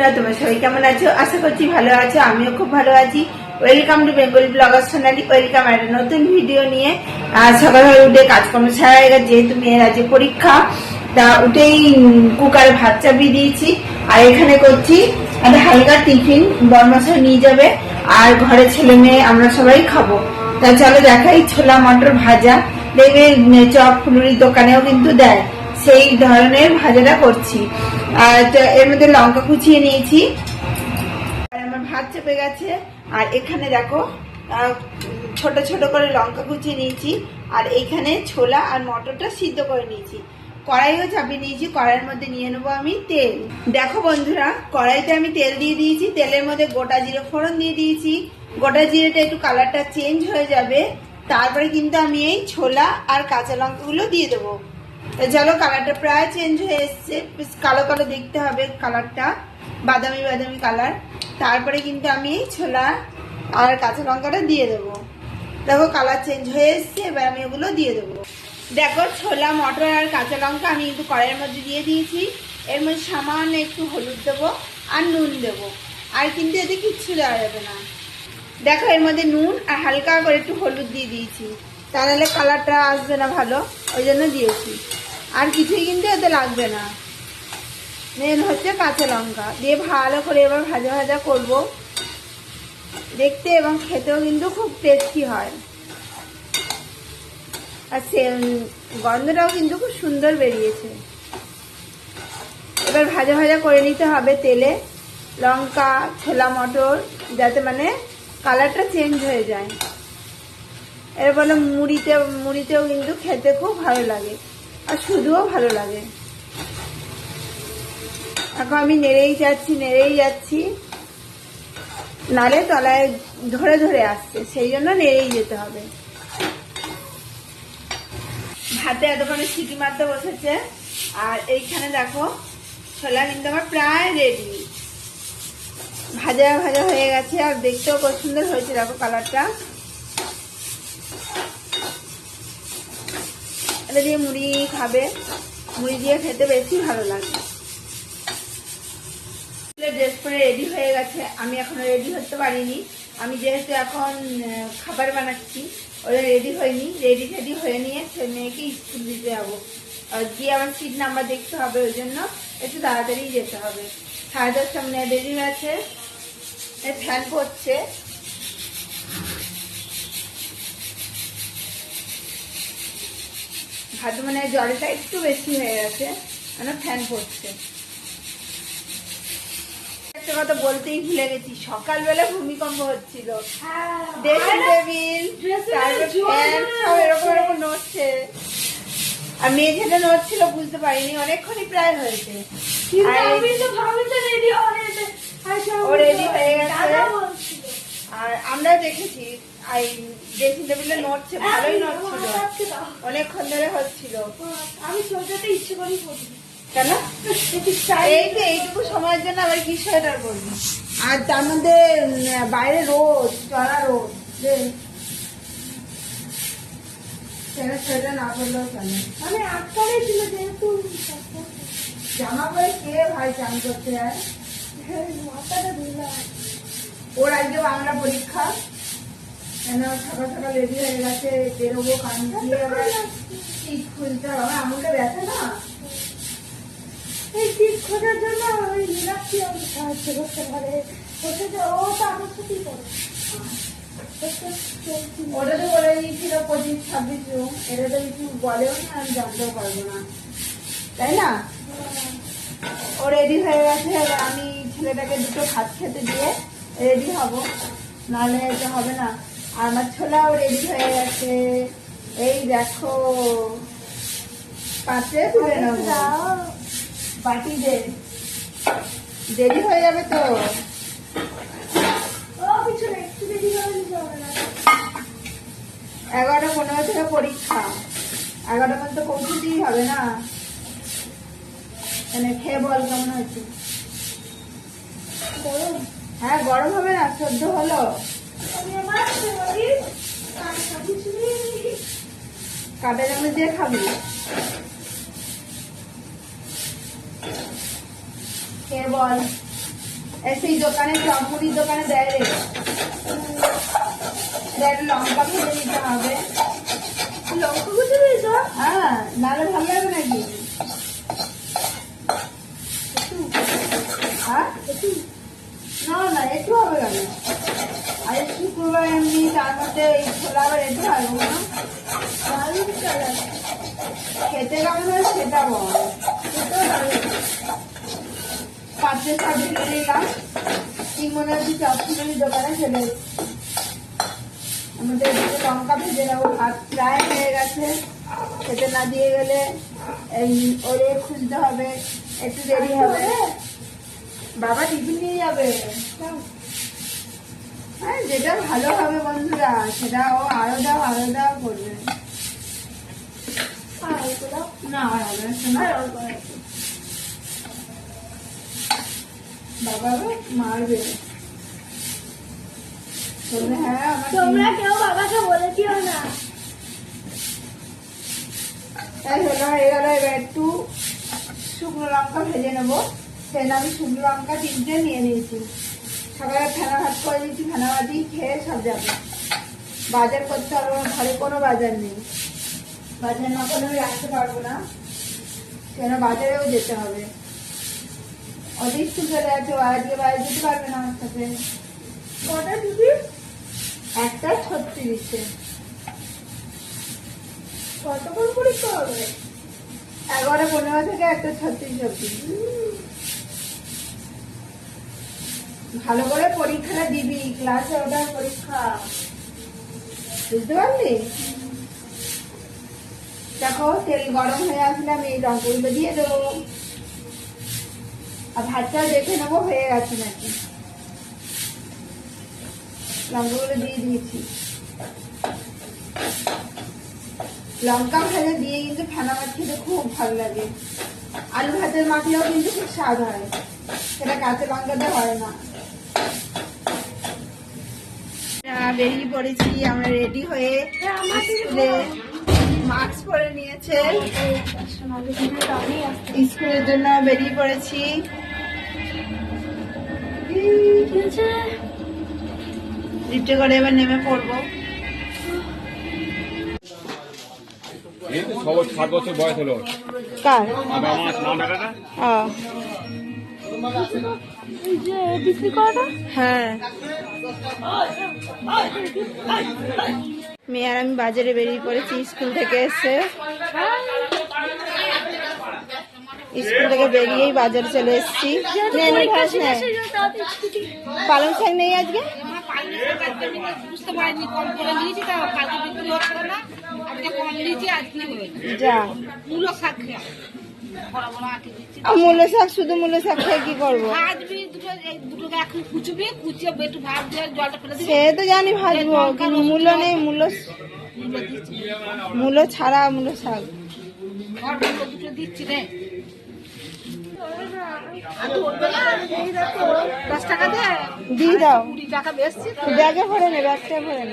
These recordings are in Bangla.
বন্ধুরা, তোমরা সবাই কেমন আছো? আশা করছি ভালো আছো, আমিও খুব ভালো আছি। Welcome to Bengal blogger Sonali welcome একটা নতুন ভিডিও নিয়ে। সকালবেলা উঠে কাজকর্ম সারা হয়ে গেছে, যেহেতু মেয়ের আছে পরীক্ষা, তা উঠেই কুকারে ভাত চাপিয়ে দিয়েছি। আর এখানে করছি একটা হালকা টিফিন বরমাসা নিয়ে যাবে, আর ঘরে ছেলে মেয়ে আমরা সবাই খাব। তা চলো দেখাই ছোলা মটর ভাজা। দেখবে চপ, ফুলুরির দোকানেও কিন্তু দেয়। সেই ধরনের ভাজাটা করছি। আর এর মধ্যে লঙ্কা কুচিয়ে নিয়েছি। আর আমার ভাত চেপে গেছে। আর এখানে দেখো ছোট ছোট করে লঙ্কা কুচিয়ে নিয়েছি। আর এইখানে ছোলা আর মটরটা সিদ্ধ করে নিয়েছি। কড়াইও চাপিয়ে নিয়েছি। কড়াইয়ের মধ্যে নিয়ে নেব আমি তেল। দেখো বন্ধুরা, কড়াইতে আমি তেল দিয়ে দিয়েছি। তেলের মধ্যে গোটা জিরে ফোড়ন দিয়ে দিয়েছি। গোটা জিরেটা একটু কালারটা চেঞ্জ হয়ে যাবে। তারপরে কিন্তু আমি এই ছোলা আর কাঁচা লঙ্কাগুলো দিয়ে দেবো। চলো কালারটা প্রায় চেঞ্জ হয়ে এসছে। কালো কালো দেখতে হবে কালারটা বাদামি বাদামি কালার তারপরে কিন্তু আমি ছোলা আর কাঁচা লঙ্কাটা দিয়ে দেবো। দেখো কালার চেঞ্জ হয়ে এসছে, এবার আমি ওগুলো দিয়ে দেবো। দেখো, ছোলা, মটর আর কাঁচা লঙ্কা আমি কিন্তু কড়াইয়ের মধ্যে দিয়ে দিয়েছি। এর মধ্যে সামান্য একটু হলুদ দেবো আর নুন দেবো। আর কিন্তু এতে কিচ্ছু দেওয়া যাবে না। দেখো, এর মধ্যে নুন আর হালকা করে একটু হলুদ দিয়ে দিয়েছি। তাহলে কালারটা আসবে না ভালো, ওই জন্য দিয়েছি। আর কিছুই কিন্তু এতে লাগবে না। মেন হচ্ছে কাঁচা লঙ্কা। দিয়ে ভালো করে এবার ভাজা ভাজা করব। দেখতে এবং খেতেও কিন্তু খুব টেস্টি হয়। আর সে গন্ধটাও কিন্তু খুব সুন্দর বেরিয়েছে। এবার ভাজা ভাজা করে নিতে হবে তেলে। লঙ্কা, ছোলা, মটর, যাতে মানে কালারটা চেঞ্জ হয়ে যায়। এর ফলে মুড়িতে, মুড়িতেও কিন্তু খেতে খুব ভালো লাগে। আর শুধুও ভালো লাগে। এখন আমি নেড়েই যাচ্ছি নেড়েই যাচ্ছি। নালে তলায় ধরে ধরে আসছে, সেই জন্য নেড়েই যেতে হবে। ভাতে এতক্ষণে সিটি মারতে বসেছে, আর এইখানে দেখো, ছোলা কিন্তু আমার প্রায় রেডি ভাজা ভাজা হয়ে গেছে, আর দেখতেও খুব সুন্দর হয়েছে, দেখো কালারটা এটা দিয়ে মুড়ি খাবে। মুড়ি দিয়ে খেতে বেশি ভালো লাগে। ড্রেস পরে রেডি হয়ে গেছে। আমি এখনও রেডি হতে পারিনি। আমি যেহেতু এখন খাবার বানাচ্ছি, ওরা রেডি হয়নি। রেডি টেডি হয়ে নিয়ে সে মেয়েকে স্কুল দিতে যাব। গিয়ে আমার সিট নাম্বার দেখতে হবে ওই জন্য। একটু তাড়াতাড়ি যেতে হবে। সাড়ে দশটা মানে রেডি আছে ফ্যান পড়ছে ভাত মানে জলটা একটু বেশি হয়ে গেছে। মানে ফ্যান পড়ছে। একটা কথা বলতেই ভুলে গেছি সকালবেলা ভূমিকম্প হচ্ছিল। ড্রেসিং টেবিল এরকম এরকম নড়ছে। আর মেয়ে যেটা নড়ছিল বুঝতে পারিনি অনেকক্ষণই প্রায় হয়েছে। ও রেডি হয়ে গেছে। আর আমরা দেখেছি এই ড্রেসিং টেবিলে নড়ছে ভালোই নড়ছিল। অনেকক্ষণ ধরে হচ্ছিল। আমি সোয়েটারটা ইচ্ছে করেই কেন? এই যে এইটুকু সময়ের জন্য আবার কি সোয়েটার পরবি আর তার মধ্যে বাইরে রোদ চড়া রোদ সেটা সোয়েটার না পরলেও চলে। আমি আটকারে ছিল যেহেতু জামা পরে কে ভাই চান করতে মাথাটা ওর আজকে বাংলা পরীক্ষা। কেন সকাল সকাল রেডি হয়ে গেছে বেরোবো কান দিয়ে আবার শীত খুলতে হবে। আমাকে ব্যথা না? এই খোঁজার জন্য ওই মীনাক্ষী আমি সাহায্য করতে পারে। ওকে যে ও তো আমার সাথেই করে। ওটা তো বলে দিয়েছিল পঁচিশ ছাব্বিশ রুম। এটা তো কিছু বলেও না আমি জানতেও পারব না। তাই না? ও রেডি হয়ে গেছে আমি ছেলেটাকে দুটো ভাত খেতে দিয়ে রেডি হব। নাহলে তো হবে না। আর আমার ছোলাও রেডি হয়ে গেছে। এই দেখো পাত্রে তুলে নেব। বাটি দে দেরি হয়ে যাবে তো? এগারোটা পনেরো থেকে পরীক্ষা। এগারোটা পর্যন্ত পৌঁছতেই হবে না? মানে খেয়ে বল কেমন হয়েছে? হ্যাঁ গরম হবে না সদ্য হলো। কাটা চামচ দিয়ে খাবি? কে বল সেই দোকানে চমপুরির দোকানে দেয় রে। লঙ্কা ভেজে নিতে হবে লঙ্কা কুচি দিয়েছ হ্যাঁ নাহলে ভালো লাগবে নাকি হ্যাঁ না না একটু হবে কেন আর একটু করব এমনি তার মধ্যে এই ছোলা আবার একটু আসব না দারুণ কালার খেতে কেমন গেছে। খেতে না দিয়ে গেলে ওরে খুলতে হবে। একটু দেরি হবে। বাবা টিফিন নিয়ে যাবে। হ্যাঁ যেটা ভালো হবে বন্ধুরা, সেটা ও আরও দাও আরও দাও করবে। একটু শুকনো লঙ্কা ভেজে নেব। সেখানে আমি শুকনো লঙ্কা তিনটে নিয়ে নিয়েছি। সকালে ফেনা ভাত করে দিয়েছি ফেনা ভাতই খেয়ে সব যাবে। বাজার করতে হবে, ঘরে কোনো বাজার নেই। বাজার না করলে আমি রাখতে পারব না। কেন বাজারেও যেতে হবে। স্কুল চলে আছে আজকে বাইরে যেতে পারবে না আমার সাথে। কটা দিদি? একটা ছত্রিশে। কতক্ষণ পরীক্ষা হবে? এগারো, পনেরো থেকে একটা ছত্রিশ অব্দি ভালো করে পরীক্ষাটা দিবি ক্লাসে ওটার পরীক্ষা। বুঝতে পারলি? দেখো তেল গরম হয়ে আসলে আমি এই লঙ্কাগুলো দিয়ে দেবো। আর ভাতটাও দেখে নেব হয়ে গেছে নাকি? লঙ্কাগুলো দিয়ে দিয়েছি। লঙ্কা ভাজা দিয়ে কিন্তু ফেনা মাছ খেতে খুব ভালো লাগে। আলু ভাতের মাখলেও কিন্তু খুব স্বাদ হয়। সেটা কাঁচা লঙ্কাতে হয় না। বেরিয়ে পড়েছি আমরা রেডি হয়ে স্কুলে মাস্ক পরে নিয়েছে। আমি স্কুলের জন্য বেরিয়ে পড়েছি। লিফটে করে এবার নেমে পড়ব। বছর বয়স হলো। কার? করাটা হ্যাঁ। মেয়ে আর আমি বাজারে বেরিয়ে পড়েছি স্কুল থেকে এসে। স্কুল থেকে বেরিয়েই বাজারে চলে এসেছি। পালং শাক নেই আজকে? যা। মূলো শাক শুধু মূল্য শাক খেয়ে কি করব? সে তো জানি ভাজবো কিন্তু মূলো নেই মূল্য মূল্য ছাড়া মূল্য শাক। দিচ্ছি রে। দিয়ে দাও। কুড়ি টাকা বেশছি ব্যাগে ভরে নে ব্যাগটা ভরে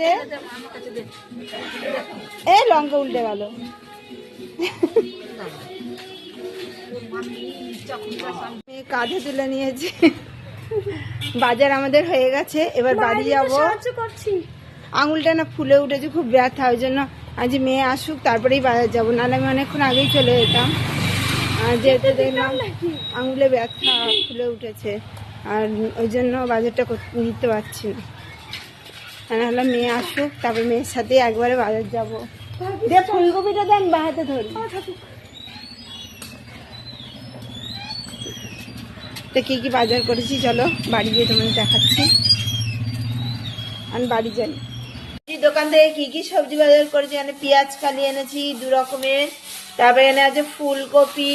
দে। লঙ্কা উল্টে গেল। কাঁধে তুলে নিয়েছি। বাজার আমাদের হয়ে গেছে। এবার বাড়ি যাব। করছি। আঙুলটা না ফুলে উঠেছে, খুব ব্যথা, ওই জন্য আজ মেয়ে আসুক, তারপরেই বাজার যাব। নাহলে আমি অনেকক্ষণ আগেই চলে যেতাম। যেহেতু দেখলাম আঙুলে ব্যথা ফুলে উঠেছে, আর ওই জন্য বাজারটা নিতে পারছি না। নাহলে মেয়ে আসুক, তারপর মেয়ের সাথে একবারে বাজার যাব। ফুলকপিটা দেন বা হাতে ধরি। তো কি কি বাজার করেছি, চলো, বাড়ি গিয়ে তোমাদের দেখাচ্ছি। আমি বাড়ি যাই। দোকান থেকে কি কি সবজি বাজার করেছি? এখানে পেঁয়াজ কালি এনেছি, দু রকমের। তারপরে এখানে আছে ফুলকপি,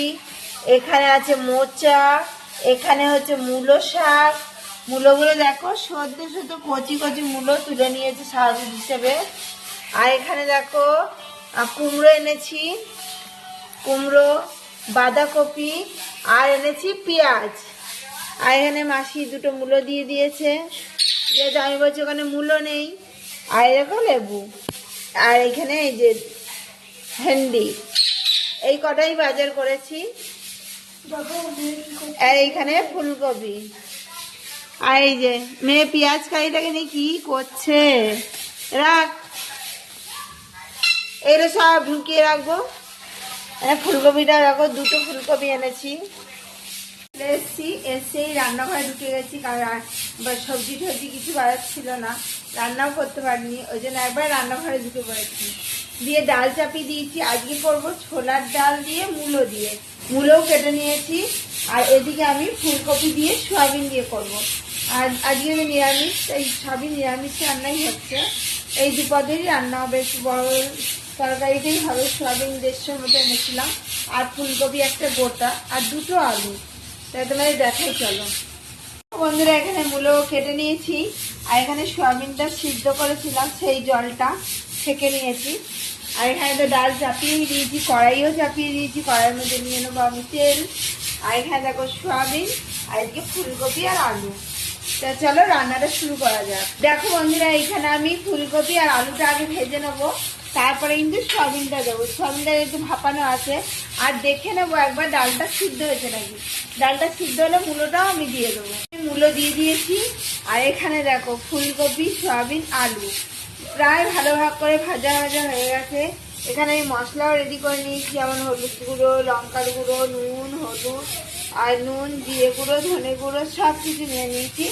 এখানে আছে মোচা, এখানে হচ্ছে মূলো শাক। মূলোগুলো দেখো, সদ্য সদ্য কচি কচি মূলো তুলে নিয়েছে সাহায্য হিসেবে। আর এখানে দেখো কুমড়ো এনেছি, কুমড়ো, বাঁধাকপি, আর এনেছি পেঁয়াজ। আর এখানে মাসি দুটো মূলো দিয়ে দিয়েছে। যেহেতু আমি বলছি ওখানে মূলো নেই আর এরকম লেবু। আর এখানে এই যে ভেন্ডি। এই কটাই বাজার করেছি। আর এইখানে ফুলকপি। আর এই যে মেয়ে পেঁয়াজ কারিটাকে নিয়ে কি করছে? রাখ। এগুলো সব ঢুকিয়ে রাখব। ফুলকপিটা রাখো দুটো ফুলকপি এনেছি। এসছি, এসেই রান্নাঘরে ঢুকে গেছি, কারণ সবজি টবজি কিছু বাজার না। রান্নাও করতে পারিনি। ওই জন্য একবার রান্নাঘরে ঢুকে পড়েছি। দিয়ে ডাল চাপিয়ে দিয়েছি। আজকে করব ছোলার ডাল দিয়ে মূলো দিয়ে। মূলোও কেটে নিয়েছি। আর এদিকে আমি ফুলকপি দিয়ে সয়াবিন দিয়ে করব। আর আজকে আমি নিরামিষ, এই সবই নিরামিষ রান্নাই হচ্ছে। এই দু পদেরই রান্না হবে। একটু বড় তরকারিতেই হবে। সয়াবিন দেড়শোর মতো এনেছিলাম। আর ফুলকপি একটা গোটা। আর দুটো আলু। তাই তোমাদের দেখাই চলো। বন্ধুরা, এখানে মূলো কেটে নিয়েছি আর এখানে সোয়াবিনটা সিদ্ধ করেছিলাম, সেই জলটা ছেঁকে নিয়েছি। আর এখানে তো ডাল চাপিয়ে দিয়েছি, কড়াইও চাপিয়ে দিয়েছি, কড়াইয়ের মধ্যে নিয়ে নেব আমি তেল। আর এখানে দেখো সোয়াবিন, আর এদিকে ফুলকপি আর আলু। তা চলো রান্নাটা শুরু করা যাক। দেখো বন্ধুরা, এখানে আমি ফুলকপি আর আলুটা আগে ভেজে নেব। তারপরে কিন্তু সয়াবিনটা দেবো। সয়াবিনটা একটু ভাপানো আছে। আর দেখে নেব একবার, ডালটা সিদ্ধ হয়েছে নাকি? ডালটা সিদ্ধ হলে মূলোটাও আমি দিয়ে দেবো। মূলো দিয়ে দিয়েছি। আর এখানে দেখো, ফুলকপি, সয়াবিন, আলু। প্রায় ভালো ভাগ করে ভাজা ভাজা হয়ে গেছে। এখানে আমি মশলাও রেডি করে নিয়েছি। যেমন হলুদ গুঁড়ো, লঙ্কার গুঁড়ো, নুন, হলুদ, আর নুন, জিরে গুঁড়ো, ধনে গুঁড়ো, সব কিছু নিয়ে নিয়েছি।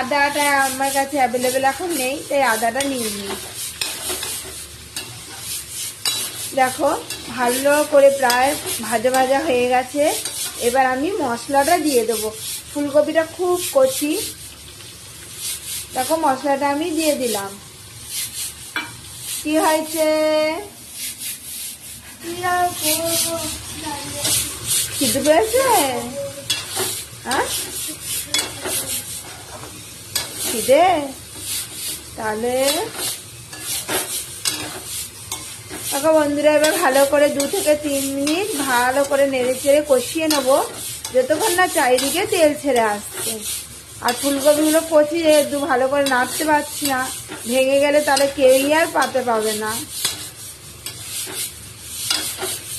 আদাটা আমার কাছে অ্যাভেলেবেল এখন নেই, তাই আদাটা নিয়ে নিয়েছি। দেখো, ভালো করে প্রায় ভাজা ভাজা হয়ে গেছে। এবার আমি মশলাটা দিয়ে দেবো। ফুলকপিটা খুব কচি। দেখো, মশলাটা আমি দিয়ে দিলাম। কি হয়েছে? আর পেয়েছে? হ্যাঁ? খিদে? তাহলে দেখো বন্ধুরা, এবার ভালো করে দু থেকে তিন মিনিট ভালো করে নেড়ে চেড়ে কষিয়ে নেব। যতক্ষণ না চারিদিকে তেল ছেড়ে আসছে। আর ফুলকপিগুলো কচি, যেহেতু ভালো করে নাড়তে পারছি না, ভেঙে গেলে তাহলে কেউই আর পাতে পাবে না।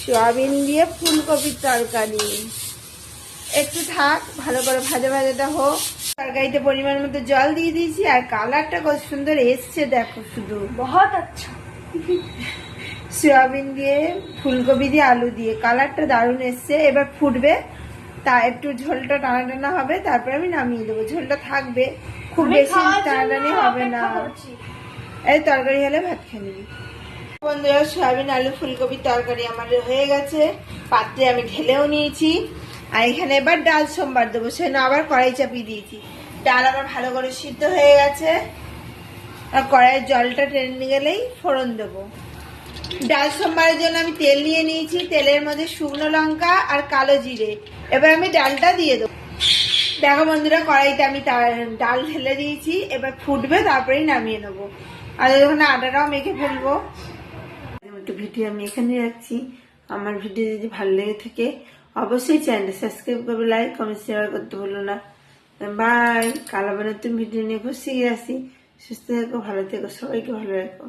সয়াবিন দিয়ে ফুলকপির তরকারি। একটু থাক, ভালো করে ভাজা ভাজাটা হোক। তরকারিতে পরিমাণ মতো জল দিয়ে দিয়েছি, আর কালারটা কত সুন্দর এসছে, দেখো শুধু। বহুত আচ্ছা। সয়াবিন দিয়ে ফুলকপি দিয়ে আলু দিয়ে। কালারটা দারুণ এসছে। এবার ফুটবে। তা একটু ঝোলটা টানা টানা হবে। তারপরে আমি নামিয়ে দেবো। ঝোলটা থাকবে। খুব বেশি টানাটানি হবে না। এই তরকারি হলে ভাত খেয়ে নিবি। বন্ধুরা সয়াবিন আলু ফুলকপির তরকারি আমার হয়ে গেছে। পাত্রে আমি ঢেলেও নিয়েছি। আর এখানে এবার ডাল সোমবার দেবো। সেজন্য আবার কড়াই চাপিয়ে দিয়েছি। ডাল আমার ভালো করে সিদ্ধ হয়ে গেছে। আর কড়াইয়ের জলটা টেনে গেলেই ফোড়ন দেবো। ডাল সোমবারের জন্য আমি তেল নিয়ে নিয়েছি, তেলের মধ্যে শুকনো লঙ্কা আর কালো জিরে। এবার আমি ডালটা দিয়ে দেবো। দেখো বন্ধুরা, কড়াইতে আমি ডাল ঢেলে দিয়েছি, এবার ফুটবে, তারপরেই নামিয়ে নেব। আর ওখানে আটাটাও মেখে ফেলব। একটু ভিডিও আমি এখানে রাখছি। আমার ভিডিও যদি ভালো লেগে থাকে, অবশ্যই চ্যানেলটা সাবস্ক্রাইব করবে, লাইক, কমেন্ট, শেয়ার করতে ভুলো না। বাই, কাল আবার ভিডিও নিয়ে খুব শিখে আসি সুস্থ থেকো, ভালো থেকো, সবাইকে ভালো রাখো।